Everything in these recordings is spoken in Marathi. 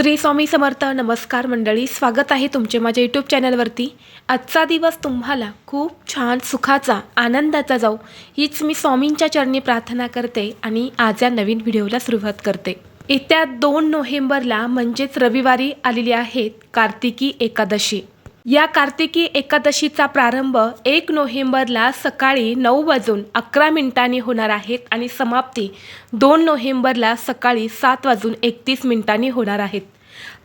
श्री स्वामी समर्थ नमस्कार मंडळी स्वागत आहे तुमचे माझ्या यूट्यूब चॅनलवरती आजचा दिवस तुम्हाला खूप छान सुखाचा आनंदाचा जाऊ हीच मी स्वामींच्या चरणी प्रार्थना करते आणि आज या नवीन व्हिडिओला सुरुवात करते. येत्या दोन नोव्हेंबरला म्हणजेच रविवारी आलेली आहेत कार्तिकी एकादशी. या कार्तिकी एकादशीचा प्रारंभ एक नोव्हेंबरला सकाळी नऊ वाजून अकरा मिनिटांनी होणार आहेत आणि समाप्ती दोन नोव्हेंबरला सकाळी सात वाजून एकतीस मिनिटांनी होणार आहेत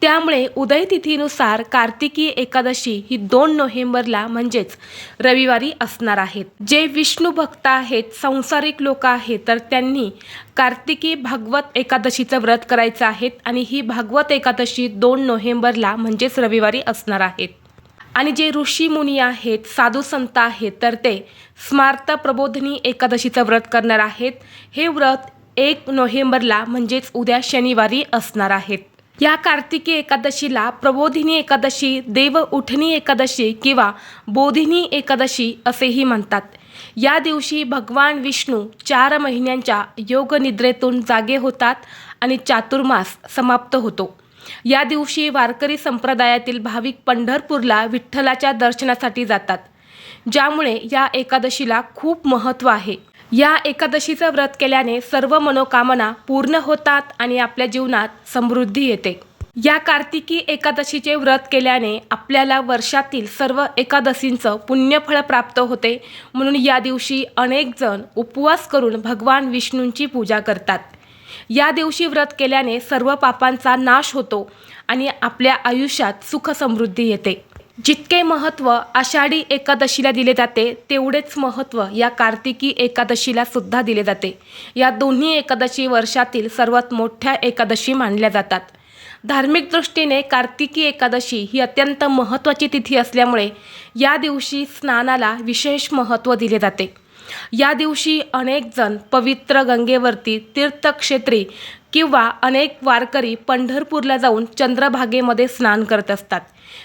त्यामुळे उदयतिथीनुसार कार्तिकी एकादशी ही दोन नोव्हेंबरला म्हणजेच रविवारी असणार आहेत जे विष्णू भक्त आहेत संसारिक लोक आहेत तर त्यांनी कार्तिकी भागवत एकादशीचं व्रत करायचं आहेत आणि ही भागवत एकादशी दोन नोव्हेंबरला म्हणजेच रविवारी असणार आहेत आणि जे ऋषी मुनी आहेत साधू संत आहेत तर ते स्मार्त प्रबोधिनी एकादशीचं व्रत करणार आहेत. हे व्रत एक नोव्हेंबरला म्हणजेच उद्या शनिवारी असणार आहेत. या कार्तिकी एकादशीला प्रबोधिनी एकादशी देव उठणी एकादशी किंवा बोधिनी एकादशी असेही म्हणतात. या दिवशी भगवान विष्णू चार महिन्यांच्या योगनिद्रेतून जागे होतात आणि चातुर्मास समाप्त होतो. या दिवशी वारकरी संप्रदायातील भाविक पंढरपूरला विठ्ठलाच्या दर्शनासाठी जातात. ज्यामुळे या एकादशीला खूप महत्त्व आहे. या एकादशीचं व्रत केल्याने सर्व मनोकामना पूर्ण होतात आणि आपल्या जीवनात समृद्धी येते. या कार्तिकी एकादशीचे व्रत केल्याने आपल्याला वर्षातील सर्व एकादशींचं पुण्यफळ प्राप्त होते. म्हणून या दिवशी अनेकजण उपवास करून भगवान विष्णूंची पूजा करतात. या दिवशी व्रत केल्याने सर्व पापांचा नाश होतो आणि आपल्या आयुष्यात सुख समृद्धी येते. जितके महत्त्व आषाढी एकादशीला दिले जाते तेवढेच महत्त्व या कार्तिकी एकादशीला सुद्धा दिले जाते. या दोन्ही एकादशी वर्षातील सर्वात मोठ्या एकादशी मानल्या जातात. धार्मिक दृष्टीने कार्तिकी एकादशी ही अत्यंत महत्त्वाची तिथी असल्यामुळे या दिवशी स्नानाला विशेष महत्त्व दिले जाते. या दिवशी अनेक जण पवित्र गंगेवरती तीर्थक्षेत्री किंवा अनेक वारकरी पंढरपूरला जाऊन चंद्रभागेमध्ये स्नान करत असतात.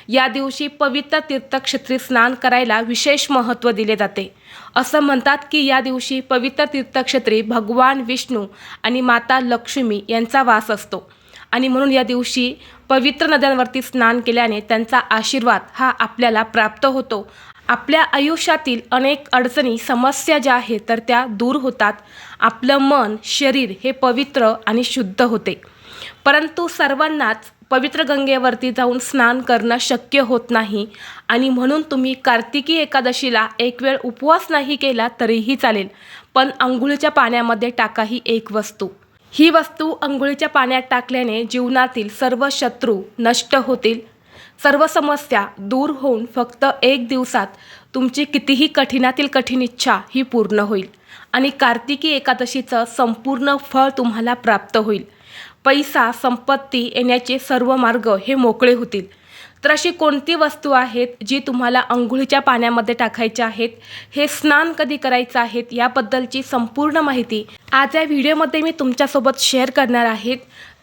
या दिवशी पवित्र तीर्थक्षेत्री स्नान करायला विशेष महत्त्व दिले जाते. असं म्हणतात की या दिवशी पवित्र तीर्थक्षेत्री भगवान विष्णू आणि माता लक्ष्मी यांचा वास असतो. आणि म्हणून या दिवशी पवित्र नद्यांवरती स्नान केल्याने त्यांचा आशीर्वाद हा आपल्याला प्राप्त होतो आपल्या आयुष्यातील अनेक अडचणी समस्या ज्या आहेत तर त्या दूर होतात. आपलं मन शरीर हे पवित्र आणि शुद्ध होते. परंतु सर्वांनाच पवित्र गंगेवरती जाऊन स्नान करणं शक्य होत नाही आणि म्हणून तुम्ही कार्तिकी एकादशीला एक वेळ उपवास नाही केला तरीही चालेल पण अंघोळीच्या पाण्यामध्ये टाका ही एक वस्तू. ही वस्तू अंघोळीच्या पाण्यात टाकल्याने जीवनातील सर्व शत्रू नष्ट होतील सर्व समस्या दूर होऊन फक्त एक दिवसात तुमची कितीही कठीणातील कठीण इच्छा ही पूर्ण होईल. आणि कार्तिकी एकादशीचं संपूर्ण फळ तुम्हाला प्राप्त होईल. पैसा संपत्ती येण्याचे सर्व मार्ग हे मोकळे होतील. तर अशी कोणती वस्तू आहेत जी तुम्हाला अंघोळीच्या पाण्यामध्ये टाकायच्या आहेत? हे स्नान कधी करायचं आहेत? याबद्दलची संपूर्ण माहिती आज या व्हिडिओमध्ये मी तुमच्यासोबत शेअर करणार आहेत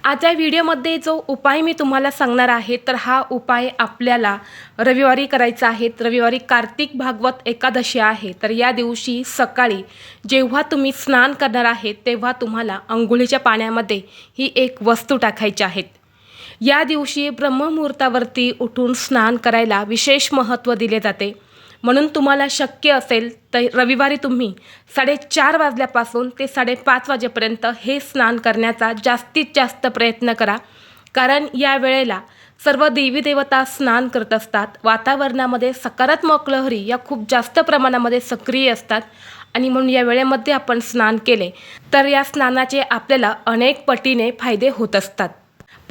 आज या व्हिडिओमध्ये जो उपाय मी तुम्हाला सांगणार आहे तर हा उपाय आपल्याला रविवारी करायचा आहे. रविवारी कार्तिक भागवत एकादशी आहे. तर या दिवशी सकाळी जेव्हा तुम्ही स्नान करणार आहे तेव्हा तुम्हाला अंघोळीच्या पाण्यामध्ये ही एक वस्तू टाकायची आहेत या दिवशी ब्रह्ममुहूर्तावरती उठून स्नान करायला विशेष महत्त्व दिले जाते. म्हणून तुम्हाला शक्य असेल तर रविवारी तुम्ही साडेचार वाजल्यापासून ते साडेपाच वाजेपर्यंत हे स्नान करण्याचा जास्तीत जास्त प्रयत्न करा. कारण या वेळेला सर्व देवी देवता स्नान करत असतात. वातावरणामध्ये सकारात्मक लहरी या खूप जास्त प्रमाणामध्ये सक्रिय असतात. आणि म्हणून या वेळेमध्ये आपण स्नान केले. तर या स्नानाचे आपल्याला अनेक पटीने फायदे होत असतात.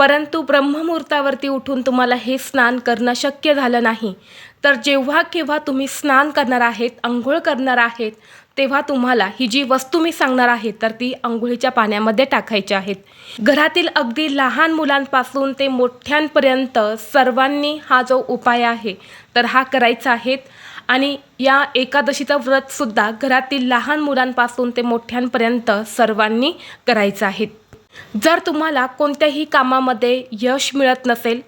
परंतु ब्रह्ममुहूर्तावरती उठून तुम्हाला हे स्नान करणं शक्य झालं नाही. तर जेव्हा केव्हा तुम्ही स्नान करणार आहेत आंघोळ करणार आहेत तेव्हा तुम्हाला ही जी वस्तू मी सांगणार आहे तर ती आंघोळीच्या पाण्यामध्ये टाकायची आहेत. घरातील अगदी लहान मुलांपासून ते मोठ्यांपर्यंत सर्वांनी हा जो उपाय आहे तर हा करायचा आहे. आणि या एकादशीचं व्रतसुद्धा घरातील लहान मुलांपासून ते मोठ्यांपर्यंत सर्वांनी करायचं आहे. जर तुम्हाला कोणत्याही कामामध्ये यश मिळत नसेल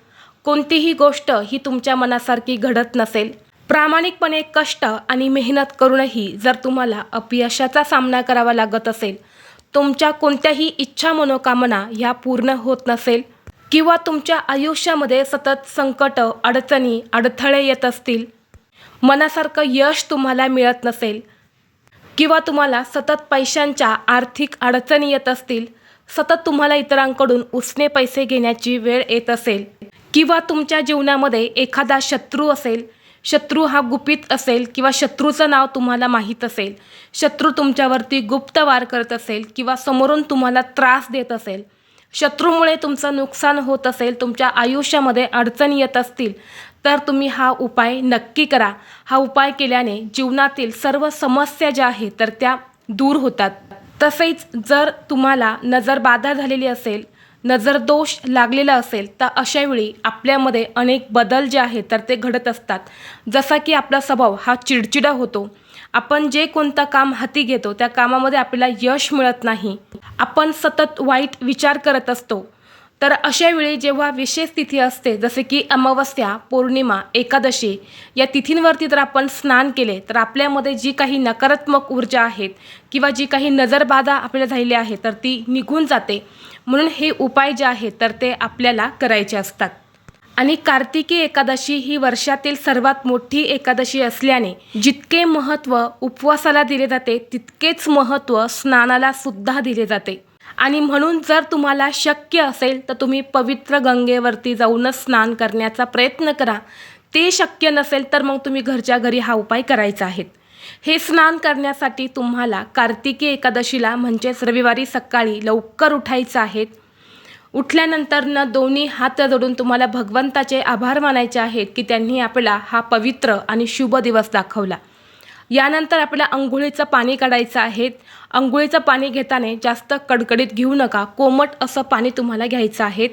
कोणतीही गोष्ट ही तुमच्या मनासारखी घडत नसेल प्रामाणिकपणे कष्ट आणि मेहनत करूनही जर तुम्हाला अपयशाचा सामना करावा लागत असेल तुमच्या कोणत्याही इच्छा मनोकामना ह्या पूर्ण होत नसेल किंवा तुमच्या आयुष्यामध्ये सतत संकट अडचणी अडथळे येत असतील मनासारखं यश तुम्हाला मिळत नसेल किंवा तुम्हाला सतत पैशांच्या आर्थिक अडचणी येत असतील सतत तुम्हाला इतरांकडून उसने पैसे घेण्याची वेळ येत असेल किंवा तुमच्या जीवनामध्ये एखादा शत्रू असेल शत्रू हा गुपित असेल किंवा शत्रूचं नाव तुम्हाला माहीत असेल शत्रू तुमच्यावरती गुप्त वार करत असेल किंवा समोरून तुम्हाला त्रास देत असेल शत्रूमुळे तुमचं नुकसान होत असेल तुमच्या आयुष्यामध्ये अडचणी येत असतील तर तुम्ही हा उपाय नक्की करा. हा उपाय केल्याने जीवनातील सर्व समस्या ज्या आहेत तर त्या दूर होतात. तसेच जर तुम्हाला नजरबाधा झालेली असेल नजर दोष लागलेला असेल तर अशावेळी आपल्यामध्ये अनेक बदल जे आहेत तर ते घडत असतात. जसा की आपला स्वभाव हा चिडचिडा होतो. आपण जे कोणतं काम हाती घेतो त्या कामामध्ये आपल्याला यश मिळत नाही. आपण सतत वाईट विचार करत असतो. तर अशावेळी जेव्हा विशेष तिथी असते जसे की अमावस्या पौर्णिमा एकादशी या तिथींवरती जर आपण स्नान केले तर आपल्यामध्ये जी काही नकारात्मक ऊर्जा आहेत किंवा जी काही नजरबाधा आपल्याला झालेली आहे तर ती निघून जाते. म्हणून हे उपाय जे आहेत तर ते आपल्याला करायचे असतात. आणि कार्तिकी एकादशी ही वर्षातील सर्वात मोठी एकादशी असल्याने जितके महत्त्व उपवासाला दिले जाते तितकेच महत्त्व स्नानाला सुद्धा दिले जाते. आणि म्हणून जर तुम्हाला शक्य असेल तर तुम्ही पवित्र गंगेवरती जाऊनच स्नान करण्याचा प्रयत्न करा. ते शक्य नसेल तर मग तुम्ही घरच्या घरी हा उपाय करायचा आहे. हे स्नान करण्यासाठी तुम्हाला कार्तिकी एकादशीला म्हणजेच रविवारी सकाळी लवकर उठायचं आहे. उठल्यानंतर न दोन्ही हात जोडून तुम्हाला भगवंताचे आभार मानायचे आहेत की त्यांनी आपला हा पवित्र आणि शुभ दिवस दाखवला. यानंतर आपल्याला अंघोळीचं पाणी काढायचं आहे. अंघोळीचं पाणी घेताना जास्त कडकडीत घेऊ नका. कोमट असं पाणी तुम्हाला घ्यायचं आहे.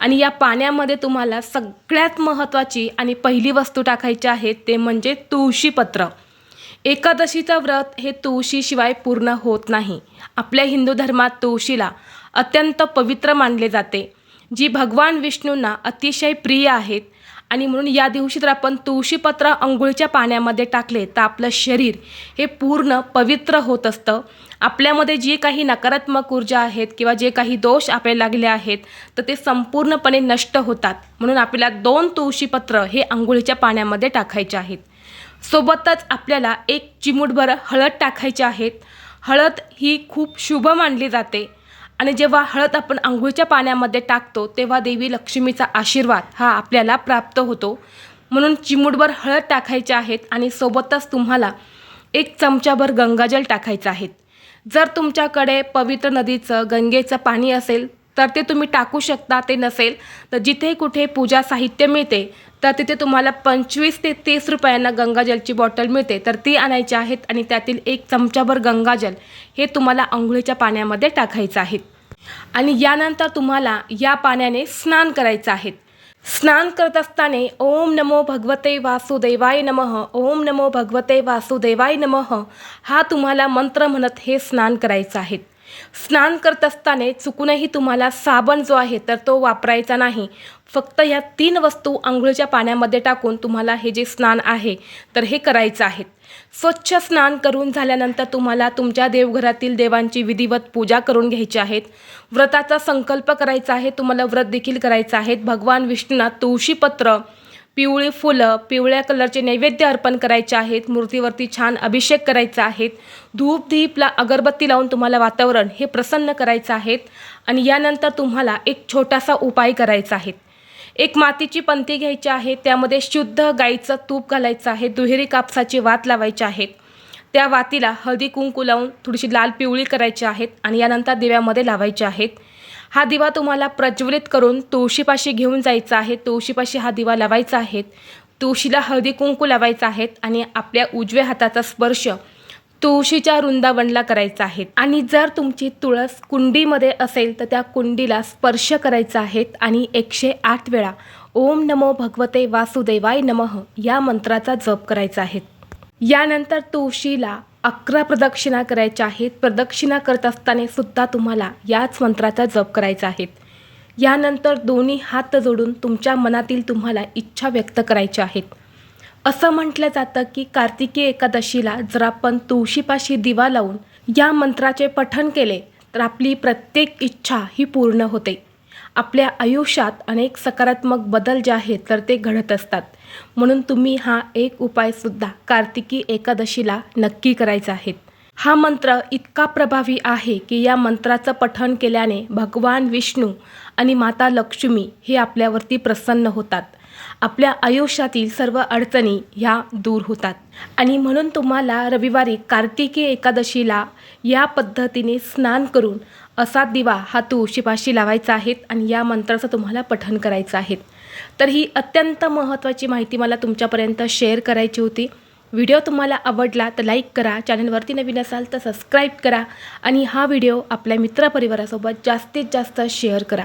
आणि या पाण्यामध्ये तुम्हाला सगळ्यात महत्त्वाची आणि पहिली वस्तू टाकायची आहे ते म्हणजे तुळशीपत्र एकादशीचं व्रत हे तुळशीशिवाय पूर्ण होत नाही. आपल्या हिंदू धर्मात तुळशीला अत्यंत पवित्र मानले जाते. जी भगवान विष्णूंना अतिशय प्रिय आहेत आणि म्हणून या दिवशी जर आपण तुळशीपत्र अंघोळीच्या पाण्यामध्ये टाकले तर आपलं शरीर हे पूर्ण पवित्र होत असतं. आपल्यामध्ये जी काही नकारात्मक ऊर्जा आहेत किंवा जे काही दोष आपल्याला लागले आहेत तर ते संपूर्णपणे नष्ट होतात. म्हणून आपल्याला दोन तुळशीपत्र हे अंघोळीच्या पाण्यामध्ये टाकायचे आहेत. सोबतच आपल्याला एक चिमूटभर हळद टाकायची आहेत हळद ही खूप शुभ मानली जाते. आणि जेव्हा हळद आपण आंघोळीच्या पाण्यामध्ये टाकतो तेव्हा देवी लक्ष्मीचा आशीर्वाद हा आपल्याला प्राप्त होतो. म्हणून चिमूटभर हळद टाकायचे आहेत आणि सोबतच तुम्हाला एक चमचाभर गंगाजल टाकायचं आहे. जर तुमच्याकडे पवित्र नदीचं गंगेचं पाणी असेल तर ते तुम्ही टाकू शकता ते नसेल. तर जिथे कुठे पूजा साहित्य मिळते तर तिथे तुम्हाला पंचवीस ते तीस रुपयांना गंगाजलची बॉटल मिळते. तर ती आणायची आहेत आणि त्यातील एक चमचाभर गंगाजल हे तुम्हाला आंघोळीच्या पाण्यामध्ये टाकायचं आहे आणि यानंतर तुम्हाला या पाण्याने स्नान करायचं आहे स्नान करत असताना ओम नमो भगवते वासुदेवाय नमः ओम नमो भगवते वासुदेवाय नमः हा तुम्हाला मंत्र म्हणत हे स्नान करायचं आहे स्नान करत असताना चुकूनही तुम्हाला साबण जो आहे तर तो वापरायचा नाही. फक्त या तीन वस्तू आंघोळीच्या पाण्यामध्ये टाकून तुम्हाला हे जे स्नान आहे तर हे करायचं आहे. स्वच्छ स्नान करून झाल्यानंतर तुम्हाला तुमच्या देवघरातील देवांची विधिवत पूजा करून घ्यायची आहेत. व्रताचा संकल्प करायचा आहे तुम्हाला व्रत देखील करायचं आहे भगवान विष्णूंना तुळशीपत्र पिवळी फुलं पिवळ्या कलरचे नैवेद्य अर्पण करायचे आहेत मूर्तीवरती छान अभिषेक करायचा आहेत. धूप धीपला अगरबत्ती लावून तुम्हाला वातावरण हे प्रसन्न करायचं आहे आणि यानंतर तुम्हाला एक छोटासा उपाय करायचा आहे. एक मातीची पंती घ्यायची आहे त्यामध्ये शुद्ध गाईचं तूप घालायचं आहे दुहेरी कापसाची वात लावायची आहेत. त्या वातीला हळदी कुंकू लावून थोडीशी लाल पिवळी करायची आहेत आणि यानंतर दिव्यामध्ये लावायचे आहेत. हा दिवा तुम्हाला प्रज्वलित करून तुळशीपाशी घेऊन जायचा आहे. तुळशीपाशी हा दिवा लावायचा आहे. तुळशीला हळदी कुंकू लावायचा आहेत आणि आपल्या उजव्या हाताचा स्पर्श तुळशीच्या वृंदावनला करायचा आहे. आणि जर तुमची तुळस कुंडीमध्ये असेल तर त्या कुंडीला स्पर्श करायचा आहे आणि एकशे आठ वेळा ओम नमो भगवते वासुदेवाय नमः या मंत्राचा जप करायचा आहे. यानंतर तुळशीला अकरा प्रदक्षिणा करायच्या आहेत. प्रदक्षिणा करत असताना सुद्धा तुम्हाला याच मंत्राचा जप करायचा आहे. यानंतर दोन्ही हात जोडून तुमच्या मनातील तुम्हाला इच्छा व्यक्त करायच्या आहेत. असं म्हटलं जातं की कार्तिकी एकादशीला जर आपण तुळशीपाशी दिवा लावून या मंत्राचे पठण केले तर आपली प्रत्येक इच्छा ही पूर्ण होते. आपल्या आयुष्यात अनेक सकारात्मक बदल जे आहेत तर ते घडत असतात. म्हणून तुम्ही हा एक उपायसुद्धा कार्तिकी एकादशीला नक्की करायचा आहे. हा मंत्र इतका प्रभावी आहे की या मंत्राचं पठण केल्याने भगवान विष्णू आणि माता लक्ष्मी हे आपल्यावरती प्रसन्न होतात. आपल्या आयुष्यातील सर्व अडचणी ह्या दूर होतात. आणि म्हणून तुम्हाला रविवारी कार्तिकी एकादशीला या पद्धतीने स्नान करून असा दिवा हा तुळशीपाशी लावायचा आहे आणि या मंत्राचं तुम्हाला पठण करायचं आहे. तर ही अत्यंत महत्त्वाची माहिती मला तुमच्यापर्यंत शेअर करायची होती. व्हिडिओ तुम्हाला आवडला तर लाईक करा चॅनलवरती नवीन असाल तर सबस्क्राईब करा आणि हा व्हिडिओ आपल्या मित्रपरिवारासोबत जास्तीत जास्त शेअर करा.